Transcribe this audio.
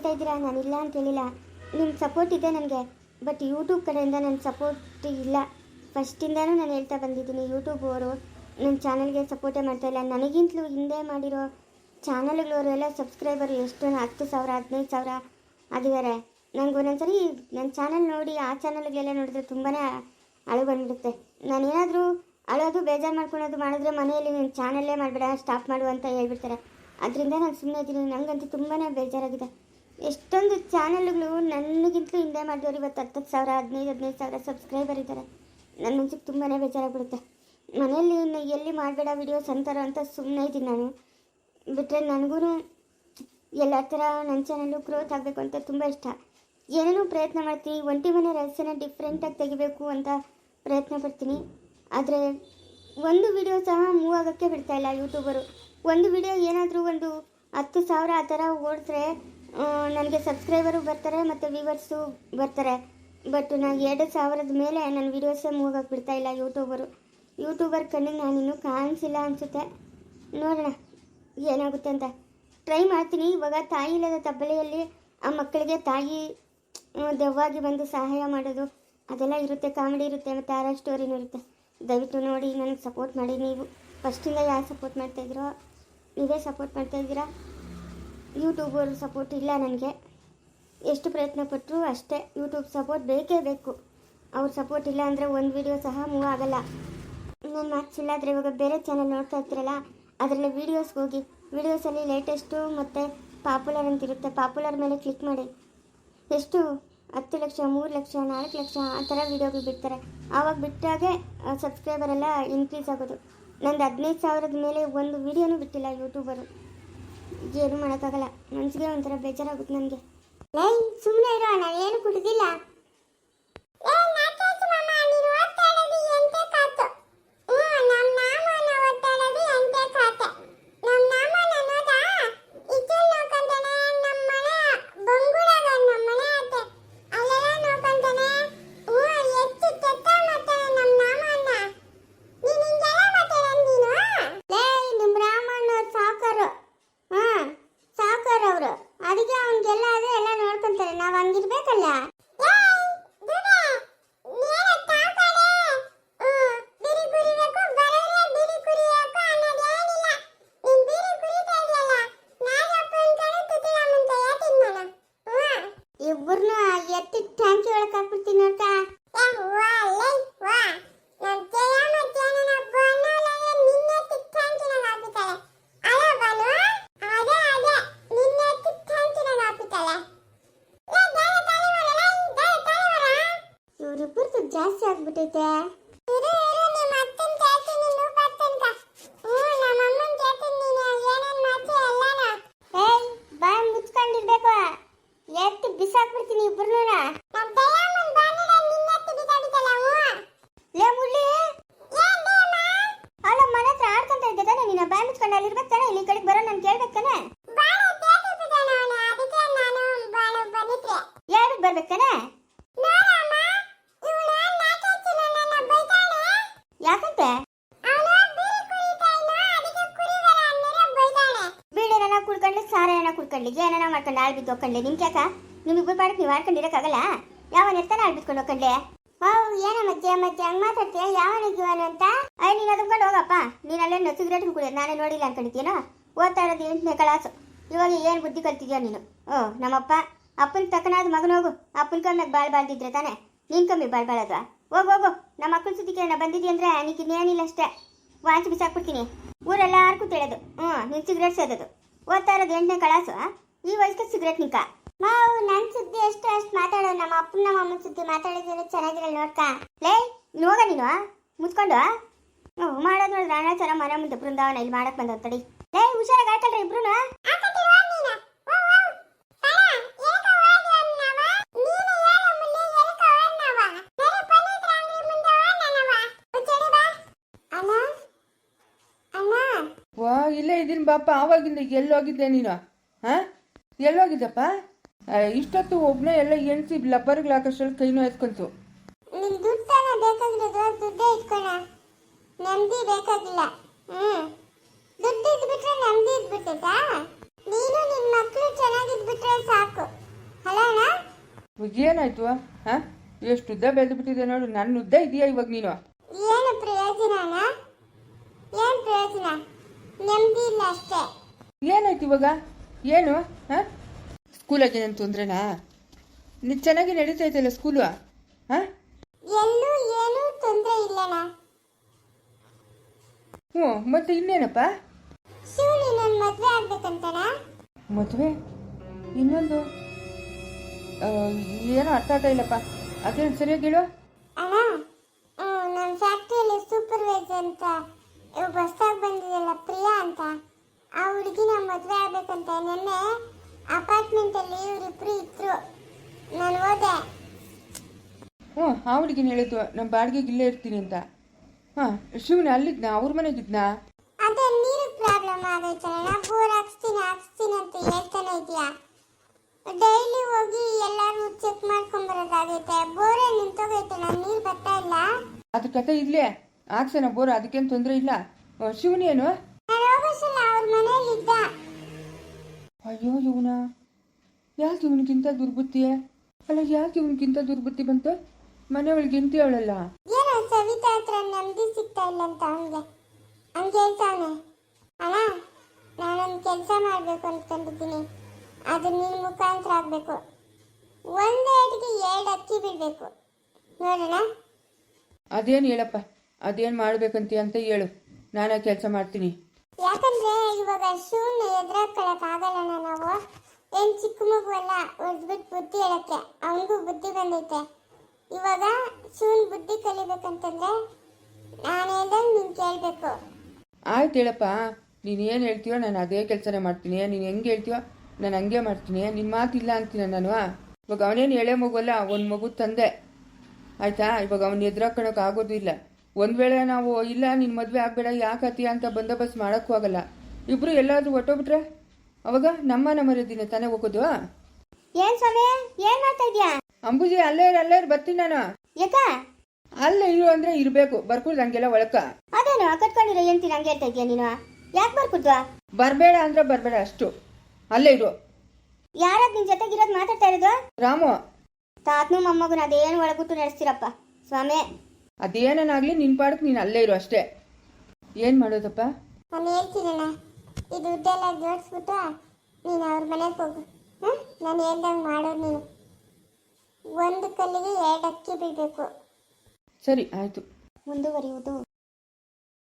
ಕೇಳ್ತಾ ಇದ್ದೀರಾ ನಾನು ಇಲ್ಲ ಅಂತ ಹೇಳಿಲ್ಲ. ನಿಮ್ಮ ಸಪೋರ್ಟ್ ಇದೆ ನನಗೆ. ಬಟ್ ಯೂಟ್ಯೂಬ್ ಕಡೆಯಿಂದ ನನ್ನ ಸಪೋರ್ಟ್ ಇಲ್ಲ. ಫಸ್ಟಿಂದನೂ ನಾನು ಹೇಳ್ತಾ ಬಂದಿದ್ದೀನಿ ಯೂಟ್ಯೂಬ್ ಅವರು ನನ್ನ ಚಾನಲ್ಗೆ ಸಪೋರ್ಟೇ ಮಾಡ್ತಾ ಇಲ್ಲ. ನನಗಿಂತಲೂ ಹಿಂದೆ ಮಾಡಿರೋ ಚಾನಲ್ಗಳವರು ಎಲ್ಲ ಸಬ್ಸ್ಕ್ರೈಬರ್ ಎಷ್ಟು ಹತ್ತು ಸಾವಿರ, ಹದಿನೈದು ಸಾವಿರ ಆಗಿದ್ದಾರೆ. ನನಗೆ ಒಂದೊಂದ್ಸರಿ ನನ್ನ ಚಾನಲ್ ನೋಡಿ, ಆ ಚಾನಲ್ಗೆಲ್ಲ ನೋಡಿದ್ರೆ ತುಂಬಾ ಅಳು ಬಂದ್ಬಿಡುತ್ತೆ. ನಾನೇನಾದರೂ ಅಳೋದು, ಬೇಜಾರು ಮಾಡ್ಕೊಳೋದು ಮಾಡಿದ್ರೆ ಮನೆಯಲ್ಲಿ ನನ್ನ ಚಾನಲ್ಲೇ ಮಾಡಬೇಡ ಸ್ಟಾಪ್ ಮಾಡು ಅಂತ ಹೇಳ್ಬಿಡ್ತಾರೆ. ಅದರಿಂದ ನಾನು ಸುಮ್ಮನೆ ಇದ್ದೀನಿ. ನನಗಂತೂ ತುಂಬಾ ಬೇಜಾರಾಗಿದೆ. ಎಷ್ಟೊಂದು ಚಾನಲ್ಗಳು ನನಗಿಂತಲೂ ಹಿಂದೆ ಮಾಡಿದವರು ಇವತ್ತು ಹತ್ತತ್ತು ಸಾವಿರ, ಹದಿನೈದು ಹದಿನೈದು ಸಾವಿರ ಸಬ್ಸ್ಕ್ರೈಬರ್ ಇದ್ದಾರೆ. ನನ್ನ ಮನ್ಸಿಗೆ ತುಂಬಾ ಬೇಜಾರಾಗ್ಬಿಡುತ್ತೆ. ಇನ್ನು ಎಲ್ಲಿ ಮಾಡಬೇಡ ವಿಡಿಯೋಸ್ ಅಂತಾರೋ ಅಂತ ಸುಮ್ಮನೆ ಇದ್ದೀನಿ ನಾನು. ಬಿಟ್ಟರೆ ನನಗೂ ಎಲ್ಲ ಥರ ನನ್ನ ಚಾನಲ್ಲು ಗ್ರೋತ್ ಆಗಬೇಕು ಅಂತ ತುಂಬ ಇಷ್ಟ. ಏನೇನೋ ಪ್ರಯತ್ನ ಮಾಡ್ತೀನಿ, ಒಂಟಿ ಮನೆ ರಹಸ್ಯನ ಡಿಫ್ರೆಂಟಾಗಿ ತೆಗಿಬೇಕು ಅಂತ ಪ್ರಯತ್ನ ಪಡ್ತೀನಿ. ಆದರೆ ಒಂದು ವಿಡಿಯೋ ಸಹ ಮೂವ್ ಆಗೋಕ್ಕೆ ಬಿಡ್ತಾಯಿಲ್ಲ ಯೂಟ್ಯೂಬರು ಒಂದು ವಿಡಿಯೋ ಏನಾದರೂ ಒಂದು ಹತ್ತು ಸಾವಿರ ಆ ಥರ ಓಡಿದ್ರೆ ನನಗೆ ಸಬ್ಸ್ಕ್ರೈಬರು ಬರ್ತಾರೆ ಮತ್ತು ವ್ಯೂವರ್ಸು ಬರ್ತಾರೆ. ಬಟ್ ನಾನು ಎರಡು ಸಾವಿರದ ಮೇಲೆ ನನ್ನ ವೀಡಿಯೋಸೇ ಆಗೋಕ್ಕೆ ಬಿಡ್ತಾ ಇಲ್ಲ ಯೂಟ್ಯೂಬರು. ಯೂಟ್ಯೂಬರ್ ಕಣ್ಣಿಗೆ ನಾನಿನ್ನೂ ಕಾಣಿಸಿಲ್ಲ ಅನಿಸುತ್ತೆ. ನೋಡೋಣ, ಏನಾಗುತ್ತೆ ಅಂತ. ಟ್ರೈ ಮಾಡ್ತೀನಿ. ಇವಾಗ ತಾಯಿ ಇಲ್ಲದ ತಬ್ಬಲೆಯಲ್ಲಿ ಆ ಮಕ್ಕಳಿಗೆ ತಾಯಿ ದೆವ್ವಾಗಿ ಬಂದು ಸಹಾಯ ಮಾಡೋದು, ಅದೆಲ್ಲ ಇರುತ್ತೆ, ಕಾಮಿಡಿ ಇರುತ್ತೆ, ಮತ್ತು ಆರ ಸ್ಟೋರಿನೂ ಇರುತ್ತೆ ದಯವಿಟ್ಟು ನೋಡಿ, ನನಗೆ ಸಪೋರ್ಟ್ ಮಾಡಿ ನೀವು. ಫಸ್ಟಿಂದ ಯಾರು ಸಪೋರ್ಟ್ ಮಾಡ್ತಾಯಿದ್ದೀರೋ ನೀವೇ ಸಪೋರ್ಟ್ ಮಾಡ್ತಾಯಿದ್ದೀರಾ ಯೂಟ್ಯೂಬರ್ ಸಪೋರ್ಟ್ ಇಲ್ಲ ನನಗೆ. ಎಷ್ಟು ಪ್ರಯತ್ನ ಪಟ್ಟರು ಅಷ್ಟೇ ಯೂಟ್ಯೂಬ್ ಸಪೋರ್ಟ್ ಬೇಕೇ ಬೇಕು. ಅವ್ರ ಸಪೋರ್ಟ್ ಇಲ್ಲ ಅಂದರೆ ಒಂದು ವಿಡಿಯೋ ಸಹ ಮೂವ್ ಆಗಲ್ಲ. ನನ್ನ ಮಾತು ಸುಳ್ಳಾದರೆ ಇವಾಗ ಬೇರೆ ಚಾನಲ್ ನೋಡ್ತಾ ಇರ್ತೀರಲ್ಲ, ಅದರಲ್ಲಿ ವೀಡಿಯೋಸ್ಗೆ ಹೋಗಿ ವೀಡಿಯೋಸಲ್ಲಿ ಲೇಟೆಸ್ಟು ಮತ್ತು ಪಾಪ್ಯುಲರ್ ಅಂತ ಇರುತ್ತೆ ಪಾಪ್ಯುಲರ್ ಮೇಲೆ ಕ್ಲಿಕ್ ಮಾಡಿ. ಎಷ್ಟು? ಹತ್ತು ಲಕ್ಷ, ಮೂರು ಲಕ್ಷ, ನಾಲ್ಕು ಲಕ್ಷ ಆ ಥರ ವೀಡಿಯೋಗಳು ಬಿಡ್ತಾರೆ. ಆವಾಗ ಬಿಟ್ಟಾಗೆ ಸಬ್ಸ್ಕ್ರೈಬರ್ ಎಲ್ಲ ಇನ್ಕ್ರೀಸ್ ಆಗೋದು. ನಂದು ಹದಿನೈದು ಸಾವಿರದ ಮೇಲೆ ಒಂದು ವೀಡಿಯೋನೂ ಬಿಟ್ಟಿಲ್ಲ ಯೂಟ್ಯೂಬರು. ಏನು ಮಾಡೋಕ್ಕಾಗಲ್ಲ. ಮನಸ್ಸಿಗೆ ಒಂಥರ ಬೇಜಾರಾಗುತ್ತೆ ನನಗೆ. ಸುಮ್ಮನೆ ಇರೋ ಏನು ಕುಡ್ದಿಲ್ಲ. ಬಾಯ್ ಮುಚ್ಕೊಂಡಿರ್ಬೇಕು. ಎತ್ತಿ ಬಿಸಾಕ್ಬಿಡ್ತೀನಿ ಇಬ್ರು ಲೇ ಮುಳ್ಳಿ ಅಲ್ಲ ಮನೆ ಹತ್ರ ಆಡ್ಕೊಂತ ಇದ್ದೆ ತಾನೆ ನೀನು ಬಾಯ್ ಮುಚ್ಕೊಂಡು ಅಲ್ಲಿರ್ಬೇಕು ತಾನೆ ಇಲ್ಲಿ ಈ ಕಡೆಗೆ ಬರೋ ನಾನು ಕೇಳ್ಬೇಕು ತಾನೆ ಯಾರು ಬರ್ಬೇಕು ತಾನೆ ಯಾಕಂತೆ ಬೀಳೇನ ಕುಡ್ಕೊಂಡು ಸಾರ ಏನ ಕುಡ್ಕೊಂಡ್ಲಿ ಏನೇನ ಮಾಡ್ಕೊಂಡು ಆಳ್ ಬಿದ್ದು ಹೋಗ್ಕೊಂಡ್ಲಿ? ನಿಮ್ಗೆ ಯಾಕ? ನಿಮ್ಮಿಬ್ಬರು ಪಾಡಕ್ ನೀವು ಆಡ್ಕೊಂಡಿರಕ್ಕಾಗಲ್ಲ? ಯಾವನ್ ಇರ್ತಾನೆ ಆಳ್ ಬಿದ್ಕೊಂಡು ಹೋಗ್ಕೊಂಡ್ಲೆ? ಓ ಏನ ಮಜ್ಜೆ ಮಜ್ಜೆ, ಹಂಗ್ ಮಾತಾಡ್ತೀಯ? ಯಾವನ ಜೀವನ ಅಂತ? ಅಯ್ಯ, ನೀನು ಅದಕ್ಕೊಂಡು ಹೋಗಪ್ಪ. ನೀನು ಅಲ್ಲೇ ಸಿಗರೇಟ್ ಕುಡಿಯೋದು ನಾನೇ ನೋಡಿಲ್ಲ ಅನ್ಕೊಂಡಿದ್ದೀನೋ ಓದ್ತಾ ಇರೋದು ಎಂಟನೇ ಕ್ಲಾಸು ಇವಾಗ ಏನು ಬುದ್ಧಿ ಕಲ್ತಿದ್ಯೋ ನೀನು? ಓ, ನಮ್ಮಪ್ಪ, ಅಪ್ಪನ ತಕ್ಕನಾದ ಮಗನ ಹೋಗು. ಅಪ್ಪನ ಕಮ್ಮಿಗೆ ಬಾಳ್ ಬಾಳ್ದಿದ್ರೆ ತಾನೆ? ನೀನ್ ಕಮ್ಮಿ ಬಾಳ್ ಬಾಳದ್ವಾ? ಹೋಗು ಹೋಗು. ನಮ್ಮ ಸುದ್ದಿ ಕೇಳ ಬಂದಿದ್ದಿ ಅಂದ್ರೆ ನೀನು ಇನ್ನೇನಿಲ್ಲ ಅಷ್ಟೇ. ವಾಂಚ್ ಬಿಸಾಕ್ಬಿಡ್ತೀನಿ. ಊರೆಲ್ಲಾರ್ಗೂ ತಿಳಿಯೋದು ಹ್ಞೂ ನೀನು ಸಿಗರೇಟ್ ಸೇದೋದು. ಓದ್ತಾ ಇರೋದು ಎಂಟನೇ ಕ್ಲಾಸು ಈ ವಯಸ್ಸಿಗೆ ಸಿಗರೇಟ್ ನಿಂಕ? ಮಾವು ನನ್ನ ಸುದ್ದಿ ಎಷ್ಟು ಅಷ್ಟು ಮಾತಾಡೋ. ನಮ್ಮ ಅಪ್ಪನ ನಮ್ಮ ಅಮ್ಮನ ಸುದ್ದಿ ಮಾತಾಡಿದ್ರೆ ಚೆನ್ನಾಗಿರಲ್ಲ ನೋಡ್ಕ. ಲೇ ನೀನು ಹೋಗ ನೀನು ಮುಚ್ಕೊಂಡು ಹ್ಞೂ ಮಾಡೋದು ಅಣ್ಣ ಚರ ಮನೆ ಮುಂದೆ ಬೃಂದಾವನ ಇಲ್ಲಿ ಮಾಡಕ್ ಬಂದ ತಡಿ. ಲೇ ಹುಷಾರಾಗಿ ಆಡ್ಕೊಳ್ರಿ ಇಬ್ರು ವಾ ಇಲ್ಲೇ ಇದೀನಿ ಬಾಪ ಆವಾಗಿಂದ ಎಲ್ಲೋಗಿದ್ದೆ ನೀನು ಹಾಂ ಎಲ್ಲೋಗಿದ್ದಪ್ಪ ಇಷ್ಟೊತ್ತು ಒಬ್ನ ಎಲ್ಲ ಎಣಿಸಿ ಲಬ್ಬರ್ಗಳು ಹಾಕೋಷ್ಟ್ರಲ್ಲಿ ಕೈನೂ ಎತ್ಕೊಂತು ನಿನ್ ದುಡ್ಡೇ ಬೇಕಾಗಿಲ್ಲ. ನೀನು ಸಾಕು. ಏನಾಯ್ತು ಎಷ್ಟು ಉದ್ದ ಬೆಳೆದು ಬಿಟ್ಟಿದೆ ನೋಡು ನನ್ನ ಉದ್ದ ಇದೆಯಾ ಇವಾಗ ನೀನು? ಏನು ಪ್ರಯೋಜನ ನಾನು ಏನು ಪ್ರಯೋಜನ? ಏನಾಯ್ತು ಇವಾಗ? ಏನು ಹಾಂ ಸ್ಕೂಲಾಗೆ ಏನು ತೊಂದ್ರೆನಾ ನೀ ಚೆನ್ನಾಗಿ ನಡೀತೈತಲ್ಲ ಸ್ಕೂಲು ಹಾಂ ಎಲ್ಲೂ ಏನೂ ತೊಂದರೆ ಇಲ್ಲಣ್ಣ. ಹ್ಞೂ ಮತ್ತೆ ಇನ್ನೇನಪ್ಪ? ಶಿವನಿ ನನ್ನ ಮದುವೆ ಮದುವೆ? ಇನ್ನೊಂದು? ಆ, ಏನೋ ಅರ್ಥ ಆಗ್ತಾ ಇಲ್ಲಪ್ಪ. ಅದೇನು ಸರಿಯಾಗಿ ಹೇಳು ಅಣ್ಣ ನಮ್ಮ ಫ್ಯಾಕ್ಟ್ರಿಯಲ್ಲಿ ಸೂಪರ್ವೈಸರ್ ಅಂತ ಇವ್ ಹೊಸ್ದಾಗಿ ಬಂದಿದೆಯಲ್ಲ ಪ್ರಿಯಾ ಅಂತ ಆ ಹುಡುಗಿನ ಮದುವೆ ಆಗ್ಬೇಕಂತ ನಿನ್ನೆ ಅಪಾರ್ಟ್ಮೆಂಟಲ್ಲಿ ಇವರಿಬ್ರು ಇದ್ರು. ನಾನು ಹೋದೆ. ಹ್ಞೂ ಆ ಹುಡುಗಿನ ಹೇಳಿದ್ದು ನಮ್ಮ ಬಾಡಿಗೆಗೆ ಇಲ್ಲೇ ಇರ್ತೀನಿ ಅಂತ. ಹಾಂ ಶಿವನ ಅಲ್ಲಿದ್ನ? ಅವ್ರ ಮನೆಗಿದ್ನಾ? ಅದೇ ನೀರು ಪ್ರಾಬ್ಲಮ್ ಆಗೈತಲ್ಲ ಬೋರ್ ಹಾಕ್ಸ್ತೀನಿ ಹಾಕ್ಸ್ತೀನಿ ಅಂತ ಹೇಳ್ತಾನೆ ಇದೆಯಾ ಡೈಲಿ ಹೋಗಿ ಎಲ್ಲಾರು ಚೆಕ್ ಮಾಡ್ಕೊಂಡ್ ಬರೋದಾಗೈತೆ ಬೋರೇ ನಿಂತೋಗೈತೆ? ನಾನು ನೀರು ಬರ್ತಾ ಇಲ್ಲ. ಅದ್ರ ಕತೆ ಇಲ್ಲೇ ಹಾಕ್ಸೋಣ ಬೋರ್ ಅದಕ್ಕೇನು ತೊಂದರೆ ಇಲ್ಲ. ಶಿವನೇನು ಅಯ್ಯೋ ಇವನ ಯಾಕೆ ಇವನಿಗಿಂತ ದುರ್ಬುದ್ಧಿ ಅಲ್ಲ ಯಾಕೆ ಇವನಿಗಿಂತ ದುರ್ಬುದ್ಧಿ ಬಂತು? ಮನೆ ಒಳಗೆ ಇಂತಿ ಅವಳಲ್ಲ? ಏನೋ ಸವಿತಾ ಹತ್ರ ನೆಮ್ಮದಿ ಸಿಗ್ತಾ ಇಲ್ಲ ಅಂತ ಅವನಿಗೆ. ಹಂಗೆ ಹೇಳ್ತಾವನೆ ಅಣ್ಣ ನಾನೊಂದು ಕೆಲಸ ಮಾಡಬೇಕು ಅಂದ್ಕೊಂಡಿದ್ದೀನಿ ಅದು ನಿನ್ನ ಮುಖಾಂತರ ಆಗಬೇಕು. ಒಂದು ಅಡಿಗೆ ಎರಡು ಅಕ್ಕಿ ಬಿಡಬೇಕು. ನೋಡೋಣ ಅದೇನು ಹೇಳಪ್ಪ ಅದೇನು ಮಾಡ್ಬೇಕಂತ ಅಂತ ಹೇಳು. ನಾನು ಕೆಲಸ ಮಾಡ್ತೀನಿ. ಯಾಕಂದ್ರೆ ಇವಾಗ ಶೂನ್ ಎದುರಾಕೊಳಕ್ ಆಗಲ್ಲಣ್ಣ ನಾವು. ಏನ್ ಚಿಕ್ಕ ಮಗು ಅಲ್ಲ ಒದ್ಬಿಟ್ಟು ಬುದ್ಧಿ ಹೇಳಕ್ಕೆ. ಅವನಿಗೂ ಬುದ್ಧಿ ಬಂದೈತೆ. ಇವಾಗ ಶೂನ್ ಬುದ್ಧಿ ಕಲಿಬೇಕಂತಂದ್ರೆ ನಾನು ಹೇಳ್ದಂಗೆ ನೀನು ಕೇಳಬೇಕು. ಆಯ್ತು ಹೇಳಪ್ಪ. ನೀನು ಏನು ಹೇಳ್ತೀಯೋ ನಾನು ಅದೇ ಕೆಲಸನೇ ಮಾಡ್ತೀನಿ. ನೀನು ಹೆಂಗೆ ಹೇಳ್ತೀಯೋ ನಾನು ಹಂಗೆ ಮಾಡ್ತೀನಿ. ನಿನ್ನ ಮಾತಿಲ್ಲ ಅಂತೀನಿ ನಾನು. ಇವಾಗ ಅವನೇನು ಎಳೆ ಮಗುವಲ್ಲ ಒಂದು ಮಗು ತಂದೆ. ಆಯ್ತಾ? ಇವಾಗ ಅವನು ಎದುರಾಕೊಳ್ಳೋಕೆ ಆಗೋದಿಲ್ಲ ಇಲ್ಲ. ಒಂದು ವೇಳೆ ನಾವು ಇಲ್ಲ ನಿನ್ನ ಮದುವೆ ಆಗಬೇಡ ಯಾಕತ್ತೀಯ ಅಂತ ಬಂದೋಬಸ್ತ್ ಮಾಡೋಕ್ಕೂ ಆಗಲ್ಲ. ಇಬ್ಬರು ಎಲ್ಲಾದರೂ ಹೊಟ್ಟೋಗ್ಬಿಟ್ರೆ ಅವಾಗ ನಮ್ಮ ಮರ್ಯಾದಿನ ತಾನೇ ಹೋಗೋದು ಏನ್ ಸ್ವಾಮಿ ಏನ್ ಮಾಡ್ತಾ ಇದೀಯಾ? ಅಂಬುಜಿ ಅಲ್ಲೇ ಇರು ಅಲ್ಲೇ ಇರು ಬರ್ತೀನಿ ನಾನು. ಯಾಕ? ಅಲ್ಲೇ ಇರು ಅಂದರೆ ಇರಬೇಕು ಬರ್ಕೂಡ್ದು ಹಂಗೆಲ್ಲ ಒಳಕ ಅದೇನು ಕಟ್ಕೊಂಡಿರೋ ಎಂತೀನಿ ಹಂಗೆ ಹೇಳ್ತಾ ಇದ್ಯಾ ನೀನು? ಯಾಕೆ ಬರ್ಕುದ್ವಾ ಬರಬೇಡ ಅಂದ್ರೆ ಬರಬೇಡ ಅಷ್ಟು. ಅಲ್ಲೇ ಇರು. ಯಾರಾದ್ ನಿನ್ ಜೊತೆಗಿರೋದು ಮಾತಾಡ್ತಾ ಇರೋದು? ರಾಮು. ತಾತನು ಮೊಮ್ಮಗನ ಅದೇನು ಒಳಗುಟ್ಟು ನಡೆಸ್ತೀರಪ್ಪ. ಸ್ವಾಮಿ. ಅದೇನಾಗಲಿ ನಿನ್ ಪಾಡಕ್ಕೆ ನೀನು ಅಲ್ಲೇ ಇರು ಅಷ್ಟೇ. ಏನು ಮಾಡೋದಪ್ಪ? ನಾನು ಹೇಳ್ತೀನಣ್ಣ ಇದು ದುಡ್ಡೆಲ್ಲ ಜೋಡಿಸ್ಬಿಟ್ಟು ನೀನು ಅವ್ರ ಮನೆಗೆ ಹೋಗು. ಹಾಂ ನಾನು ಹೇಳ್ದಂಗೆ ಮಾಡೋದು ನೀನು. ಒಂದು ಕಲ್ಲಿಗೆ ಎರಡು ಅಕ್ಕಿ ಬಿಡಬೇಕು. ಸರಿ ಆಯಿತು. ಮುಂದುವರಿಯುವುದು.